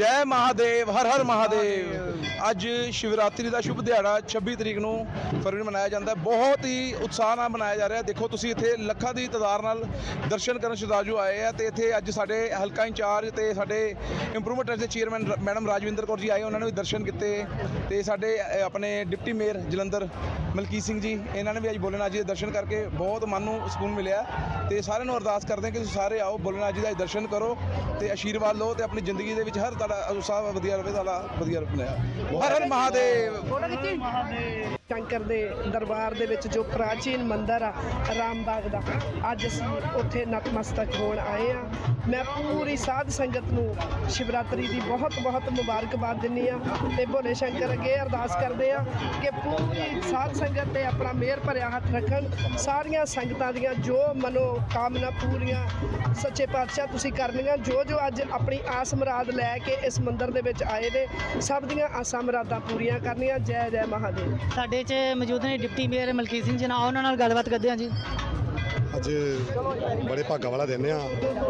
ਜੈ ਮਹਾਦੇਵ ਹਰ ਹਰ ਮਹਾਦੇਵ। ਅੱਜ ਸ਼ਿਵਰਾਤਰੀ ਦਾ ਸ਼ੁਭ ਦਿਹਾੜਾ 26 ਤਰੀਕ ਨੂੰ ਫਰਵਰੀ ਮਨਾਇਆ ਜਾਂਦਾ ਹੈ। ਬਹੁਤ ਹੀ ਉਤਸ਼ਾਹ ਨਾਲ ਮਨਾਇਆ ਜਾ ਰਿਹਾ ਦੇਖੋ, ਤੁਸੀਂ ਇੱਥੇ ਲੱਖਾਂ ਦੀ ਤਾਦਾਦ ਨਾਲ ਦਰਸ਼ਨ ਕਰਨ ਸ਼ਰਧਾਲੂ ਆਏ ਆ ਤੇ ਇੱਥੇ ਅੱਜ ਸਾਡੇ ਹਲਕਾ ਇੰਚਾਰਜ ਤੇ ਸਾਡੇ ਇੰਪਰੂਵਮੈਂਟ ਟਰਸਟ ਦੇ ਚੇਅਰਮੈਨ ਮੈਡਮ ਰਾਜਵਿੰਦਰ ਕੌਰ ਜੀ ਆਏ, ਉਹਨਾਂ ਨੇ ਵੀ ਦਰਸ਼ਨ ਕੀਤੇ ਤੇ ਸਾਡੇ ਆਪਣੇ ਡਿਪਟੀ ਮੇਅਰ ਜਲੰਧਰ ਮਲਕੀਤ ਸਿੰਘ ਜੀ, ਇਹਨਾਂ ਨੇ ਵੀ ਅੱਜ ਬੋਲਣਾ ਜੀ ਦੇ ਦਰਸ਼ਨ ਕਰਕੇ ਬਹੁਤ ਮਨ ਨੂੰ ਸਕੂਨ ਮਿਲਿਆ ਤੇ ਸਾਰਿਆਂ ਨੂੰ ਅਰਦਾਸ ਕਰਦੇ ਹਾਂ ਕਿ ਤੁਸੀਂ ਸਾਰੇ ਆਓ ਬੋਲਣਾ ਜੀ ਦਾ ਦਰਸ਼ਨ ਕਰੋ ਤੇ ਆਸ਼ੀਰਵਾਦ ਲਓ ਤੇ ਆਪਣੀ ਜ਼ਿੰਦਗੀ ਦੇ ਵਿੱਚ ਹਰ ਤੁਹਾਡਾ ਉਤਸ਼ਾਹ ਵਧੀਆ ਰਹੇ ਤੁਹਾਡਾ ਵਧੀਆ ਬਣਿਆ ਹਰ ਹਰ ਮਹਾਦੇਵ ਸ਼ੰਕਰ ਦੇ ਦਰਬਾਰ ਦੇ ਵਿੱਚ ਜੋ ਪ੍ਰਾਚੀਨ ਮੰਦਿਰ ਆ, ਰਾਮਬਾਗ ਦਾ, ਅੱਜ ਅਸੀਂ ਉੱਥੇ ਨਤਮਸਤਕ ਹੋਣ ਆਏ ਆ ਮੈਂ ਪੂਰੀ ਸਾਧ ਸੰਗਤ ਨੂੰ ਸ਼ਿਵਰਾਤਰੀ ਦੀ ਬਹੁਤ ਬਹੁਤ ਮੁਬਾਰਕਬਾਦ ਦਿੰਨੀ ਆ ਤੇ ਭੋਲੇ ਸ਼ੰਕਰ ਅੱਗੇ ਅਰਦਾਸ ਕਰਦੇ ਆ ਕਿ ਪੂਰੀ ਸਾਧ ਸੰਗਤ ਤੇ ਆਪਣਾ ਮਿਹਰ ਭਰਿਆ ਹੱਥ ਰੱਖਣ। ਸਾਰੀਆਂ ਸੰਗਤਾਂ ਦੀਆਂ ਜੋ ਮਨੋ ਕਾਮਨਾ ਪੂਰੀਆਂ, ਸੱਚੇ ਪਾਤਸ਼ਾਹ ਤੁਸੀਂ ਕਰਨੀਆਂ, ਜੋ ਜੋ ਅੱਜ ਆਪਣੀ ਆਸ ਮੁਰਾਦ ਲੈ ਕੇ ਇਸ ਮੰਦਿਰ ਦੇ ਵਿੱਚ ਆਏ ਨੇ, ਸਭ ਦੀਆਂ ਆਸਾਂ ਮੁਰਾਦਾਂ ਪੂਰੀਆਂ ਕਰਨੀਆਂ। ਜੈ ਜੈ ਮਹਾਦੇਵ। ਸਾਡੇ 'ਚ ਮੌਜੂਦ ਨੇ ਡਿਪਟੀ ਮੇਅਰ ਮਲਕੀਤ ਸਿੰਘ ਜੀ ਨਾਲ, ਉਹਨਾਂ ਨਾਲ ਗੱਲਬਾਤ ਕਰਦੇ ਹਾਂ ਜੀ। ਅੱਜ ਬੜੇ ਭਾਗਾਂ ਵਾਲਾ ਦਿਨ ਆ।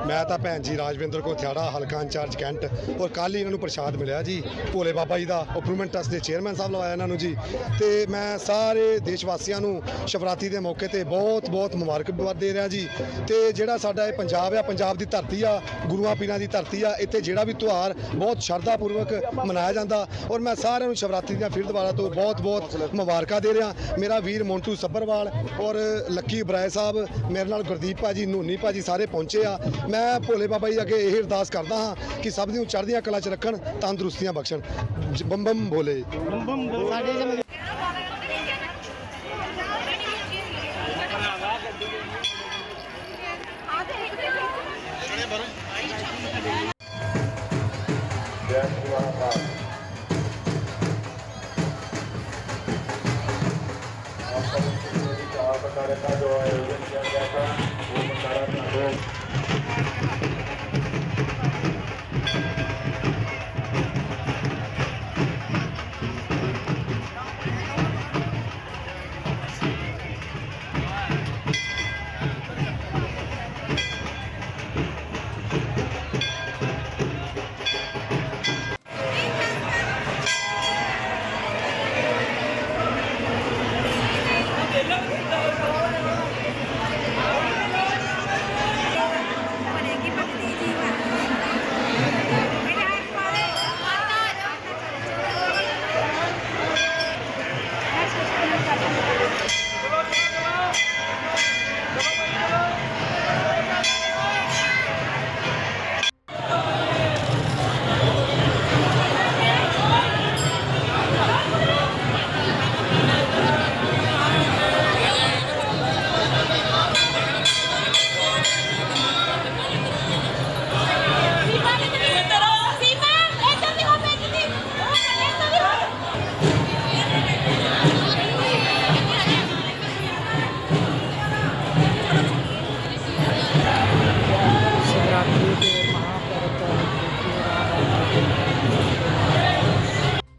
ਮੈਂ ਤਾਂ ਭੈਣ ਜੀ ਰਾਜਵਿੰਦਰ ਕੋ ਥਿਆੜਾ ਹਲਕਾ ਇੰਚਾਰਜ ਕੈਂਟ ਔਰ ਕੱਲ੍ਹ ਹੀ ਇਹਨਾਂ ਨੂੰ ਪ੍ਰਸ਼ਾਦ ਮਿਲਿਆ ਜੀ। ਭੋਲੇ ਬਾਬਾ ਜੀ ਦਾ ਇੰਪਰੂਵਮੈਂਟ ਟਰਸਟ ਦੇ ਚੇਅਰਮੈਨ ਸਾਹਿਬ ਲਵਾਇਆ ਇਹਨਾਂ ਨੂੰ ਜੀ। ਤੇ ਮੈਂ ਸਾਰੇ ਦੇਸ਼ ਵਾਸੀਆਂ ਨੂੰ ਸ਼ਿਵਰਾਤਰੀ ਦੇ ਮੌਕੇ ਤੇ ਬਹੁਤ ਬਹੁਤ ਮੁਬਾਰਕਬਾਦ ਦੇ ਰਿਹਾ ਜੀ। ਤੇ ਜਿਹੜਾ ਸਾਡਾ ਇਹ ਪੰਜਾਬ ਆ, ਪੰਜਾਬ ਦੀ ਧਰਤੀ ਆ, ਗੁਰੂਆਂ ਪੀਰਾਂ ਦੀ ਧਰਤੀ ਆ, ਇੱਥੇ ਜਿਹੜਾ ਵੀ ਤਿਉਹਾਰ ਬਹੁਤ ਸ਼ਰਧਾ ਪੂਰਵਕ ਮਨਾਇਆ ਜਾਂਦਾ। ਔਰ ਮੈਂ ਸਾਰਿਆਂ ਨੂੰ ਸ਼ਿਵਰਾਤਰੀ ਦੀਆਂ ਫਿਰ ਦੁਬਾਰਾ ਤੋਂ ਬਹੁਤ ਬਹੁਤ ਮੁਬਾਰਕਾਂ ਦੇ ਰਿਹਾ। ਮੇਰਾ ਵੀਰ ਮੋਂਟੂ ਸੱਭਰਵਾਲ ਔਰ ਲੱਕੀ ਬਰਾਏ ਸਾਹਿਬ ਮੇਰੇ ਨਾਲ ਗੁਰਦੀਪ ਭਾਜੀ ਨੂਨੀ ਭਾਜੀ ਸਾਰੇ ਪਹੁੰਚੇ ਆ। ਮੈਂ ਭੋਲੇ ਬਾਬਾ ਜੀ ਅੱਗੇ ਇਹ ਅਰਦਾਸ ਕਰਦਾ ਹਾਂ ਕਿ ਸਭ ਨੂੰ ਚੜ੍ਹਦੀਆਂ ਕਲਾ 'ਚ ਰੱਖਣ ਤੰਦਰੁਸਤੀਆਂ ਬਖਸ਼ਣ। ਜ- ਬੰਮ ਬੰਮ ਭੋਲੇ ਸਾਡੇ चार प्रकार का जो आयोजन किया गया था वो प्रकार